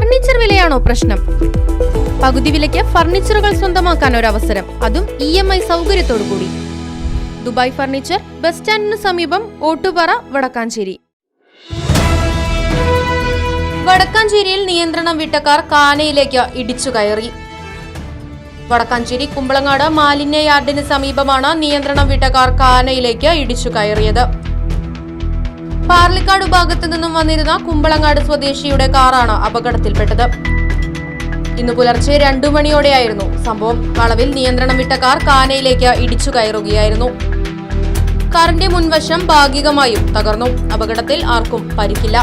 Furniture വിലയാണോ പ്രശ്നം? പകുതി വിലയ്ക്ക് ഫർണിച്ചറുകൾ സ്വന്തമാക്കാൻ ഒരു അവസരം അതും ഇ എം ഐ സൗകര്യത്തോടു കൂടി ദുബായ് ഫർണിച്ചർ ബസ് സ്റ്റാൻഡിന് സമീപം ഓട്ടുപാറ വടക്കാഞ്ചേരി. വടക്കാഞ്ചേരിയിൽ നിയന്ത്രണം വിട്ടക്കാർ കാർ കാനയിലേക്ക് ഇടിച്ചു കയറി. വടക്കാഞ്ചേരി കുമ്പളങ്ങാട് മാലിന്യ യാർഡിന് സമീപമാണ് നിയന്ത്രണം വിട്ട കാർ കാനയിലേക്ക് ഇടിച്ചു കയറിയത്. പാർലിക്കാട് ഭാഗത്തു നിന്നും വന്നിരുന്ന കുമ്പളങ്ങാട് സ്വദേശിയുടെ കാറാണ് അപകടത്തിൽപ്പെട്ടത്. ഇന്ന് പുലർച്ചെ രണ്ടു മണിയോടെയായിരുന്നു സംഭവം. വളവിൽ നിയന്ത്രണം വിട്ട കാർ കാനയിലേക്ക് ഇടിച്ചു കയറുകയായിരുന്നു. കാറിന്റെ മുൻവശം ഭാഗികമായും തകർന്നു. അപകടത്തിൽ ആർക്കും പരിക്കില്ല.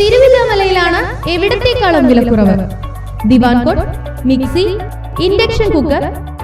തിരുവില്ലാമലയിലാണ് എവിടത്തേക്കാളും വിലക്കുറവ്. ദിവാൻ cot mixie induction cooker